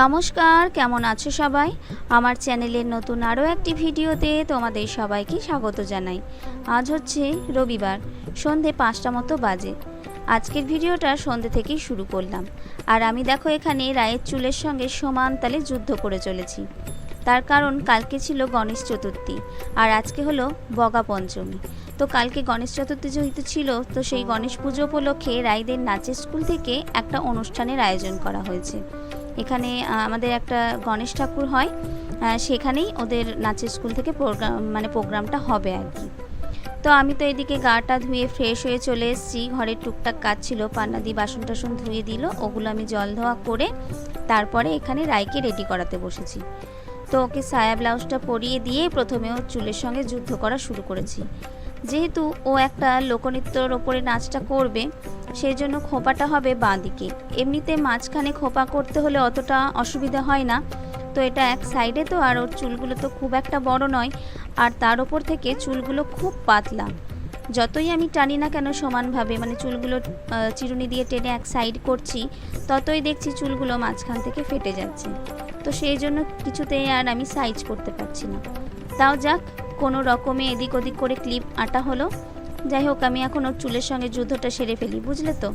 নমস্কার, কেমন আছো সবাই? আমার চ্যানেলের নতুন আরও একটি ভিডিওতে তোমাদের সবাইকে স্বাগত জানাই। আজ হচ্ছে রবিবার, সন্ধে পাঁচটা মতো বাজে। আজকের ভিডিওটা সন্ধে থেকেই শুরু করলাম। আর আমি দেখো এখানে রায়ের চুলের সঙ্গে সমান তালে যুদ্ধ করে চলেছি। তার কারণ কালকে ছিল গণেশ চতুর্থী, আর আজকে হলো বগা পঞ্চমী। তো কালকে গণেশ চতুর্থী যেহেতু ছিল, তো সেই গণেশ পুজো উপলক্ষে রায়দের নাচের স্কুল থেকে একটা অনুষ্ঠানের আয়োজন করা হয়েছে। এখানে আমাদের একটা গণেশ ঠাকুর হয় সেখানেই ওদের নাচের স্কুল থেকে প্রোগ্রাম মানে প্রোগ্রামটা হবে আর কি। তো আমি তো এদিকে গাটা ধুয়ে ফ্রেশ হয়ে চলে এসেছি, ঘরের টুকটাক কাজ ছিল, পান্না দিয়ে বাসন টাসন ধুয়ে দিল, ওগুলো আমি জল ধোয়া করে তারপরে এখানে রায়কে রেডি করাতে বসেছি। তো ওকে সায়া ব্লাউজটা পরিয়ে দিয়ে প্রথমে ওর চুলের সঙ্গে যুদ্ধ করা শুরু করেছি। যেহেতু ও একটা লোকনৃত্যর ওপরে নাচটা করবে, সেই জন্য খোপাটা হবে বাঁ দিকে এমনিতে মাঝখানে খোপা করতে হলে অতটা অসুবিধা হয় না। তো এটা এক সাইডে তো, আর ওর চুলগুলো তো খুব একটা বড় নয়। আর তার ওপর থেকে চুলগুলো খুব পাতলা। যতই আমি টানি না কেন সমানভাবে মানে চুলগুলো চিরুনি দিয়ে টেনে এক সাইড করছি, ততই দেখছি চুলগুলো মাঝখান থেকে ফেটে যাচ্ছে। তো সেই জন্য কিছুতেই আর আমি সাইজ করতে পারছি না। তাও যাক, কোনো রকমে এদিক ওদিক করে ক্লিপ আটা হলো। যাই হোক, আমি এখন ওর চুলের সঙ্গে যুদ্ধটা সেরে ফেলি, বুঝলে তো?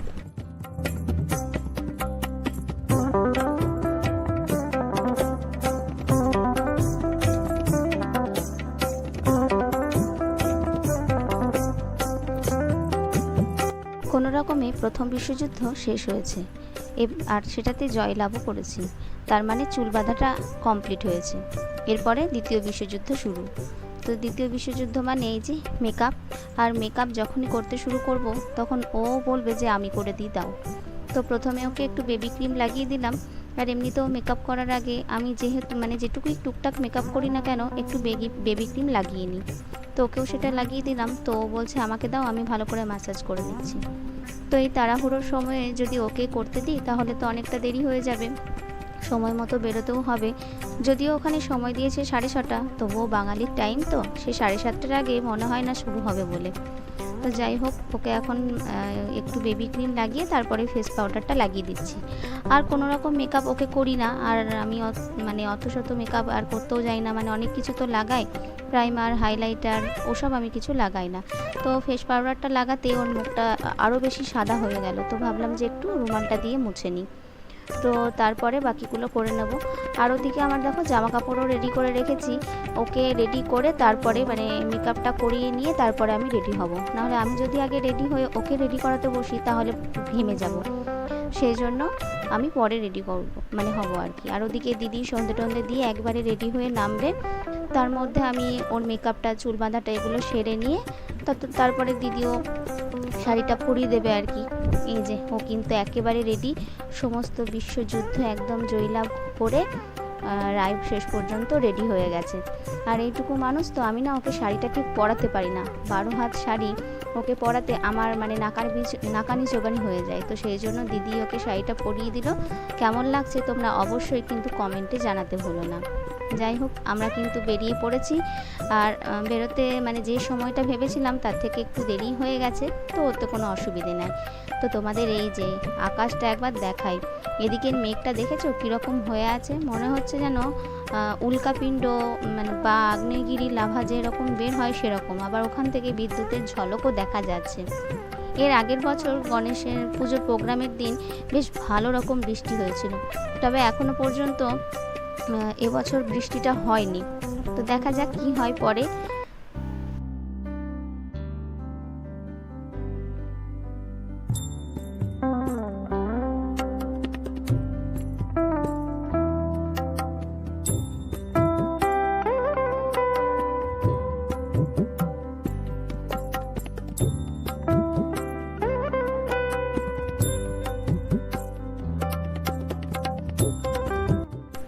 প্রথম বিশ্বযুদ্ধ শেষ হয়েছে। আর সেটাতে জয়লাভও করেছি। তার মানে চুল বাঁধাটা কমপ্লিট হয়েছে। এরপরে দ্বিতীয় বিশ্বযুদ্ধ শুরু। তো দ্বিতীয় বিশ্বযুদ্ধ মানে এই যে মেকআপ আর মেকআপ যখনই করতে শুরু করব, তখন ও বলবে যে আমি করে দিই দাও। তো প্রথমে ওকে একটু বেবি ক্রিম লাগিয়ে দিলাম। আর এমনিতেও মেকআপ করার আগে আমি যেহেতু মানে যেটুকুই টুকটাক মেকআপ করি না কেন, একটু বেবি বেবি ক্রিম লাগিয়ে নিই। তো ওকেও সেটা লাগিয়ে দিলাম। তো ও বলছে, আমাকে দাও, আমি ভালো করে ম্যাসাজ করে দিচ্ছি এই তাড়াহুড়োর সময়ে যদি ওকে করতে দিই, তাহলে তো অনেকটা দেরি হয়ে যাবে। সময় মতো বেরোতেও হবে। যদিও ওখানে সময় দিয়েছে সাড়ে ছটা, তবুও বাঙালির টাইম তো। সে সাড়ে সাতটার আগে মনে হয় না শুরু হবে বলে। তো যাই হোক, ওকে এখন একটু বেবি ক্রিম লাগিয়ে তারপরে ফেস পাউডারটা লাগিয়ে দিচ্ছি। আর কোনো রকম মেকআপ ওকে করি না। আর আমি মানে অত শত মেকআপ আর করতেও যাই না। মানে অনেক কিছু তো লাগাই প্রাইমার হাইলাইটার ওসব আমি কিছু লাগাই না। তো ফেস পাউডারটা লাগাতে ওর মুখটা আরও বেশি সাদা হয়ে গেল। তো ভাবলাম যে একটু রুমালটা দিয়ে মুছে নিই। তো তারপরে বাকিগুলো করে নেব। আর ওদিকে আমার দেখো জামা কাপড়ও রেডি করে রেখেছি। ওকে রেডি করে তারপরে মানে মেকআপটা করিয়ে নিয়ে তারপরে আমি রেডি হব। নাহলে আমি যদি আগে রেডি হয়ে ওকে রেডি করাতে বসি, তাহলে ঘেমে যাব। সেই জন্য আমি পরে রেডি করব মানে হব আর কি। আর ওদিকে দিদি সন্ধে টন্ধে দিয়ে একবারে রেডি হয়ে নামবে তার মধ্যে আমি ওর মেকআপটা চুল বাঁধাটা এগুলো সেরে নিয়ে তারপরে দিদিও শাড়িটা পরিয়ে দেবে আর কি। এই যে, ও কিন্তু একেবারে রেডি সমস্ত বিশ্বযুদ্ধ একদম জয়লাভ করে রায় শেষ পর্যন্ত রেডি হয়ে গেছে। আর এইটুকু মানুষ তো আমি না ওকে শাড়িটা ঠিক পরাতে পারি না। বারো হাত শাড়ি ওকে পরাতে আমার মানে বীজ নাকানি চোগানি হয়ে যায়। তো সেই জন্য দিদি ওকে শাড়িটা পরিয়ে দিল। কেমন লাগছে তোমরা অবশ্যই কিন্তু কমেন্টে জানাতে ভুলো না। যাই হোক, আমরা কিন্তু বেরিয়ে পড়েছি। আর বেরোতে মানে যে সময়টা ভেবেছিলাম তার থেকে একটু দেরি হয়ে গেছে, তো ওর তো কোনো অসুবিধে নাই। তো তোমাদের এই যে আকাশটা একবার দেখাই। এদিকের মেঘটা দেখেছ? কীরকম হয়ে আছে? মনে হচ্ছে যেন উল্কাপিণ্ড মানে বা আগ্নেয়গিরি লাভা যেরকম বের হয় সেরকম। আবার ওখান থেকে বিদ্যুতের ঝলকও দেখা যাচ্ছে। এর আগের বছর গণেশের পুজোর প্রোগ্রামের দিন বেশ ভালো রকম বৃষ্টি হয়েছিল। তবে এখনও পর্যন্ত এবছর বৃষ্টিটা হয়নি। তো দেখা যাক কি হয় পরে।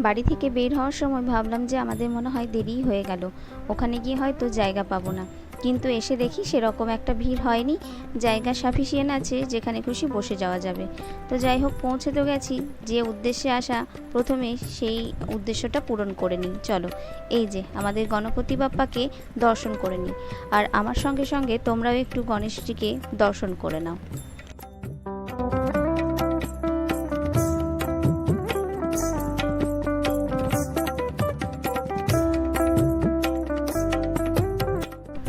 বাড়ি থেকে বের হওয়ার সময় ভাবলাম যে আমাদের মনে হয় দেরিই হয়ে গেল। ওখানে গিয়ে হয়তো জায়গা পাবো না। কিন্তু এসে দেখি সেরকম একটা ভিড় হয়নি। জায়গা সাফিসিয়েন্ট আছে যেখানে খুশি বসে যাওয়া যাবে। তো যাই হোক, পৌঁছে তো গেছি। যে উদ্দেশ্যে আসা, প্রথমে সেই উদ্দেশ্যটা পূরণ করে নিই। চলো, এই যে আমাদের গণপতি বাপ্পাকে দর্শন করে নিই। আর আমার সঙ্গে সঙ্গে তোমরাও একটু গণেশজিকে দর্শন করে নাও।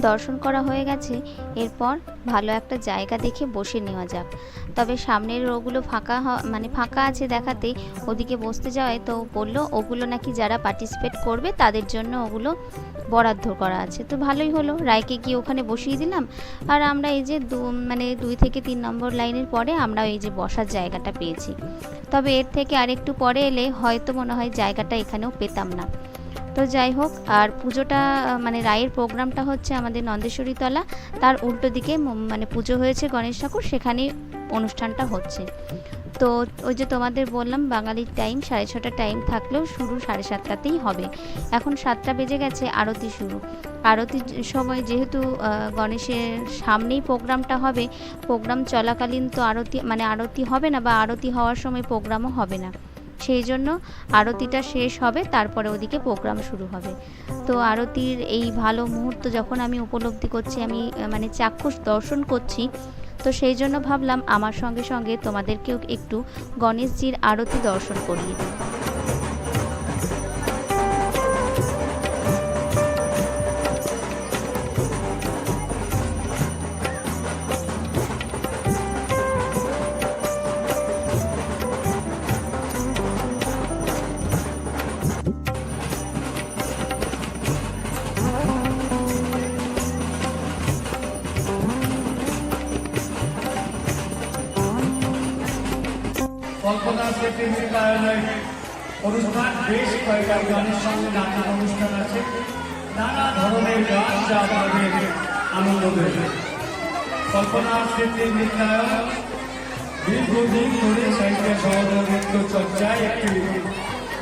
দর্শন করা হয়ে গেছে। এরপর ভালো একটা জায়গা দেখে বসে নেওয়া যাক। তবে সামনের ওগুলো ফাঁকা মানে ফাঁকা আছে দেখাতে ওদিকে বসতে যাওয়ায় তো বলল, ওগুলো নাকি যারা পার্টিসিপেট করবে তাদের জন্য ওগুলো বরাদ্দ করা আছে। তো ভালোই হলো। রায়কে গিয়ে ওখানে বসিয়ে দিলাম। আর আমরা এই যে দু মানে দুই থেকে তিন নম্বর লাইনের পরে আমরা এই যে বসার জায়গাটা পেয়েছি। তবে এর থেকে আরেকটু পরে এলে হয়তো মনে হয় জায়গাটা এখানেও পেতাম না। তো যাই হোক, আর পুজোটা মানে রায়ের প্রোগ্রামটা হচ্ছে আমাদের নন্দেশ্বরী তলা তার উল্টো দিকে মানে পুজো হয়েছে গণেশ ঠাকুর, সেখানে অনুষ্ঠানটা হচ্ছে। তো ওই যে তোমাদের বললাম, বাঙালির টাইম সাড়ে ছটা টাইম থাকলেও শুরু সাড়ে সাতটাতেই হবে। এখন সাতটা বেজে গেছে, আরতি শুরু। আরতির সময় যেহেতু গণেশের সামনেই প্রোগ্রামটা হবে, প্রোগ্রাম চলাকালীন তো আরতি মানে আরতি হবে না বা আরতি হওয়ার সময় প্রোগ্রামও হবে না। সেই জন্য আরতিটা শেষ হবে, তারপরে ওদিকে প্রোগ্রাম শুরু হবে। তো আরতির এই ভালো মুহূর্ত যখন আমি উপলব্ধি করছি, আমি মানে চাক্ষুষ দর্শন করছি, তো সেই জন্য ভাবলাম আমার সঙ্গে সঙ্গে তোমাদেরকেও একটু গণেশজির আরতি দর্শন করিয়ে দিই। কল্পনা সেটির কারণে অনুষ্ঠান বেশ কয়েকটা গানের সঙ্গে অনুষ্ঠান আছে। নানা ধরনের গান যা আপনাদের আনন্দ দেবে। কল্পনা স্মৃতির নির্ণায়ক দীর্ঘদিন ধরে সাহিত্য সহযোগ নৃত্য চর্চায় একটি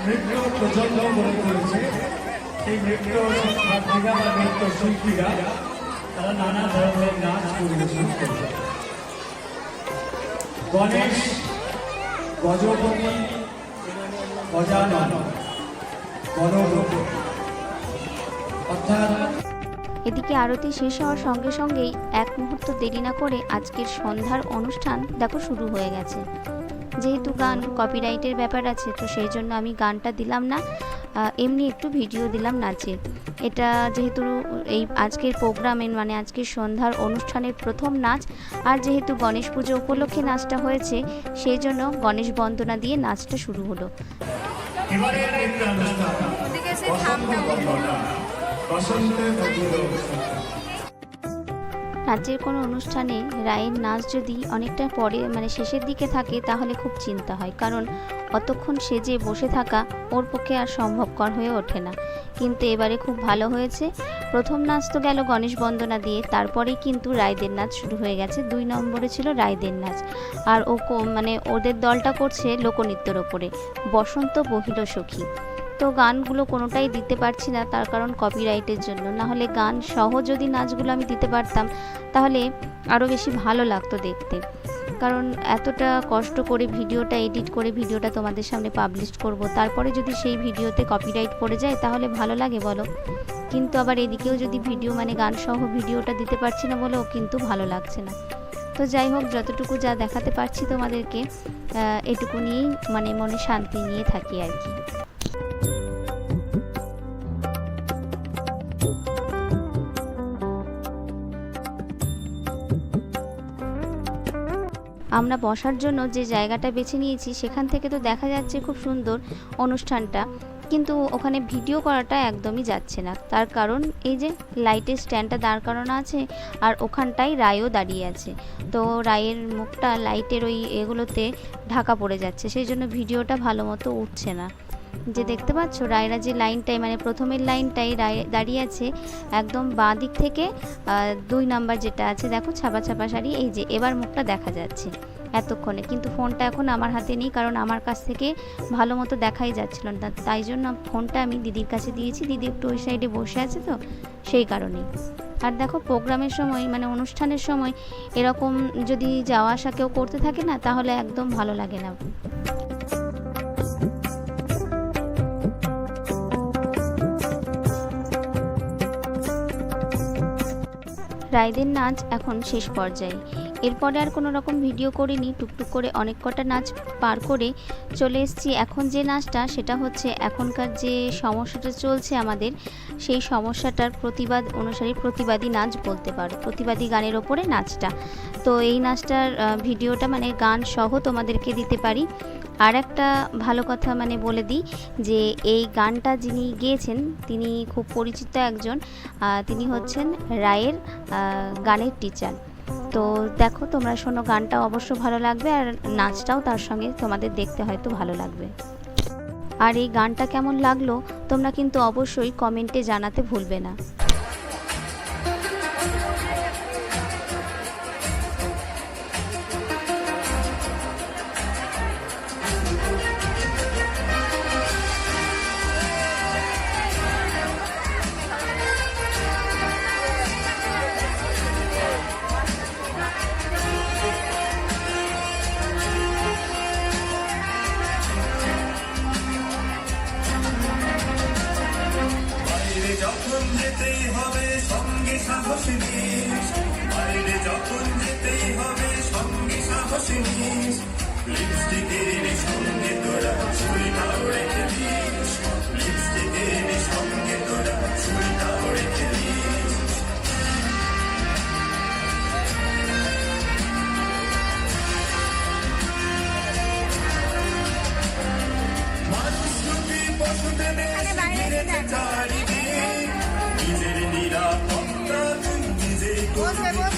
নৃত্য প্রজন্ম গড়ে তুলেছে। এই নৃত্য শিক্ষার্থীরা বা নৃত্য শিল্পীরা, তারা নানা ধরনের নাচ পরিবেশন গণেশ গজপতি, গজানন, গণপতি। অর্থাৎ এদিকে আরতি শেষ হওয়ার সঙ্গে সঙ্গেই এক মুহূর্ত দেরি না করে আজকের সন্ধ্যার অনুষ্ঠান দেখো শুরু হয়ে গেছে। যেহেতু গান কপিরাইটের ব্যাপার আছে, তো সেই জন্য আমি গানটা দিলাম না। এমনি একটু ভিডিও দিলাম নাচের এটা যেহেতু এই আজকের প্রোগ্রামের মানে আজকের সন্ধ্যার অনুষ্ঠানের প্রথম নাচ আর যেহেতু গণেশ পুজো উপলক্ষে নাচটা হয়েছে সেই জন্য গণেশ বন্দনা দিয়ে নাচটা শুরু হলো। নাচের কোনো অনুষ্ঠানে রায়ের নাচ যদি অনেকটা পরে মানে শেষের দিকে থাকে তাহলে খুব চিন্তা হয়। কারণ অতক্ষণ সেজে বসে থাকা ওর পক্ষে আর সম্ভবকর হয়ে ওঠে না। কিন্তু এবারে খুব ভালো হয়েছে। প্রথম নাচ তো গেল গণেশ বন্দনা দিয়ে তারপরেই কিন্তু রায়দের নাচ শুরু হয়ে গেছে। দুই নম্বরে ছিল রায়দের নাচ। আর ও মানে ওদের দলটা করছে লোকনৃত্যর ওপরে। বসন্ত বহিল সখী। তো গানগুলো কোনোটাই দিতে পারছি না, তার কারণ কপিরাইটের জন্য। না হলে গান সহ যদি নাচগুলো আমি দিতে পারতাম, তাহলে আরও বেশি ভালো লাগতো দেখতে। কারণ এতটা কষ্ট করে ভিডিওটা এডিট করে ভিডিওটা তোমাদের সামনে পাবলিশ করব। তারপরে যদি সেই ভিডিওতে কপিরাইট পড়ে যায়, তাহলে ভালো লাগে বলো। কিন্তু আবার এদিকেও যদি ভিডিও মানে গান সহ ভিডিওটা দিতে পারছি না বলেও কিন্তু ভালো লাগছে না। তো যাই হোক, যতটুকু যা দেখাতে পারছি তোমাদেরকে এটুকু নিয়েই মানে মনে শান্তি নিয়ে থাকি আর কি। আমরা বসার জন্য যে জায়গাটা বেছে নিয়েছি, সেখান থেকে তো দেখা যাচ্ছে খুব সুন্দর অনুষ্ঠানটা। কিন্তু ওখানে ভিডিও করাটা একদমই যাচ্ছে না। তার কারণ এই যে লাইটের স্ট্যান্ডটা দাঁড় করানো আছে আর ওখানটাই রায়ও দাঁড়িয়ে আছে। তো রায়ের মুখটা, লাইটের ওই এগুলোতে ঢাকা পড়ে যাচ্ছে। সেই জন্য ভিডিওটা ভালো মতো উঠছে না। যে দেখতে পাচ্ছ, রায়রা যে লাইনটাই মানে প্রথমের লাইনটাই রায়, দাঁড়িয়ে আছে একদম বাঁ দিক থেকে দুই নাম্বার যেটা আছে, দেখো ছাপা ছাপা শাড়ি, এই যে এবার মুখটা দেখা যাচ্ছে এতক্ষণে। কিন্তু ফোনটা এখন আমার হাতে নেই, কারণ আমার কাছ থেকে ভালো মতো দেখাই যাচ্ছিল না। তাই জন্য ফোনটা আমি দিদির কাছে দিয়েছি। দিদি একটু ওই সাইডে বসে আছে তো, সেই কারণেই। আর দেখো প্রোগ্রামের সময় মানে অনুষ্ঠানের সময়, এরকম যদি যাওয়া আসা কেউ করতে থাকে না, তাহলে একদম ভালো লাগে না। রায়দের নাচ এখন শেষ পর্যায়ে। এরপরে আর কোনো রকম ভিডিও করিনি, টুকটুক করে অনেক কটা নাচ পার করে চলে এসেছি। এখন যে নাচটা, সেটা হচ্ছে এখনকার যে সমস্যাটা চলছে আমাদের, সেই সমস্যাটার প্রতিবাদ অনুসারী প্রতিবাদী নাচ বলতে পারো, প্রতিবাদী গানের ওপরে নাচটা। তো এই নাচটার ভিডিওটা মানে গান সহ তোমাদেরকে দিতে পারি। আর একটা ভালো কথা মানে বলে দিই যে এই গানটা যিনি গেয়েছেন, তিনি খুব পরিচিত একজন তিনি হচ্ছেন রায়ের গানের টিচার তো দেখো, তোমরা শোনো, গানটা অবশ্য ভালো লাগবে আর নাচটাও তার সঙ্গে তোমাদের দেখতে হয়তো ভালো লাগবে। আর এই গানটা কেমন লাগল, তোমরা কিন্তু অবশ্যই কমেন্টে জানাতে ভুলবে না। যখন যেতেই হবে সঙ্গে সাহসী নিস। বাইরে যখন যেতেই হবে সঙ্গে সাহসী নিস। লিপস্টিকের সঙ্গে তোরা ছুরিটাও রেখে দিস। লিপস্টিকের সঙ্গে তোরা ছুরিটাও রেখে দিস। মানুষ পশুদের ঘিরেছে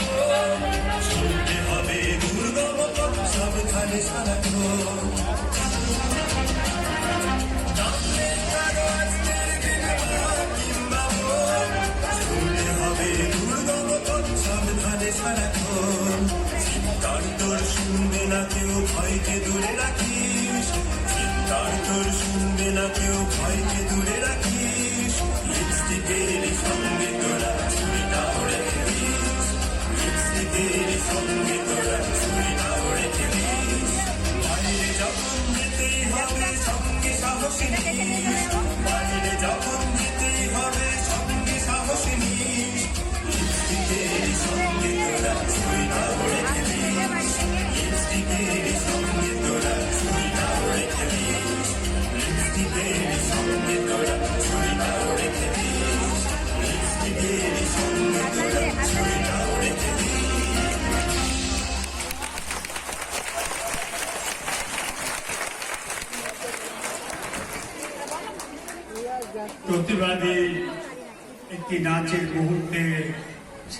ভোর, শুনতে হবে দুর্গম পথ সাবধানে সারাক্ষণ সারাক্ষণ চিন্তার তোর শুনবে না কেউ ভয়কে দূরে রাখিস চিন্তার তোর শুনবে না কেউ ভয়কে দূরে রাখিস লিপস্টিকের সঙ্গে তোরা ছুরিটাও রেখে দিস লিপস্টিকের সঙ্গে তোরা নিস বাইরে যখন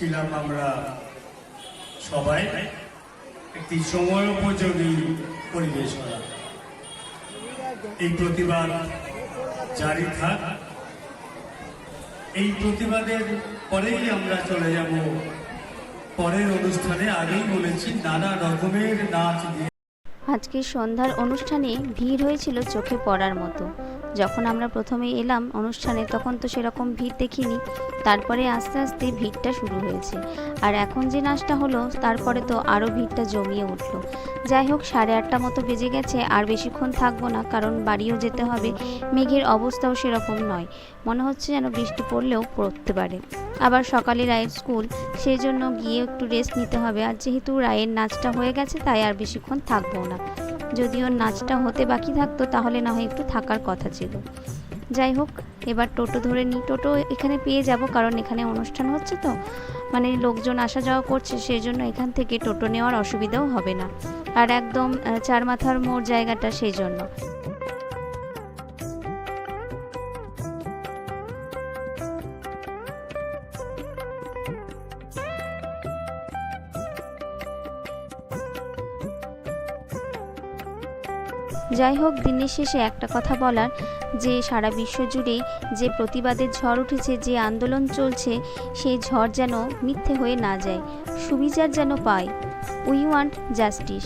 ছিলাম আমরা সবাই। একটি সময় উপযোগী পরিবেশ করা। এই প্রতিবাদ জারি থাক। এই প্রতিবাদের পরেই আমরা চলে যাব। পরের অনুষ্ঠানে আগেই বলেছি, নানা রকমের নাচ দিয়ে আজকের সন্ধ্যার অনুষ্ঠানে ভিড় হয়েছিল চোখে পড়ার মতো। যখন আমরা প্রথমে এলাম অনুষ্ঠানে, তখন তো সেরকম ভিড় দেখিনি। তারপরে আস্তে আস্তে ভিড়টা শুরু হয়েছে। আর এখন যে নাচটা হলো, তারপরে তো আরও ভিড়টা জমিয়ে উঠল। যাই হোক, সাড়ে আটটা মতো বেজে গেছে, আর বেশিক্ষণ থাকব না, কারণ বাড়িও যেতে হবে। মেঘের অবস্থাও সেরকম নয়। মনে হচ্ছে যেন বৃষ্টি পড়লেও পড়তে পারে। আবার সকালে রায়ের স্কুল সেই জন্য গিয়ে একটু রেস্ট নিতে হবে। আর যেহেতু রায়ের নাচটা হয়ে গেছে, তাই আর বেশিক্ষণ থাকব না। যদিও নাচটা হতে বাকি থাকতো, তাহলে না হয় একটু থাকার কথা ছিল। যাই হোক, এবার টোটো ধরে নিই। টোটো এখানে পেয়ে যাব, কারণ এখানে অনুষ্ঠান হচ্ছে তো। মানে লোকজন আসা যাওয়া করছে সেই জন্য এখান থেকে টোটো নেওয়ার অসুবিধাও হবে না। আর একদম চার মাথার মোড় জায়গাটা সেই জন্য যাই হোক, দিনের শেষে একটা কথা বলার, যে সারা বিশ্ব জুড়ে যে প্রতিবাদের ঝড় উঠেছে, যে আন্দোলন চলছে, সেই ঝড় যেন মিথ্যে হয়ে না যায়, সুবিচার যেন পায়, উই ওয়ান্ট জাস্টিস।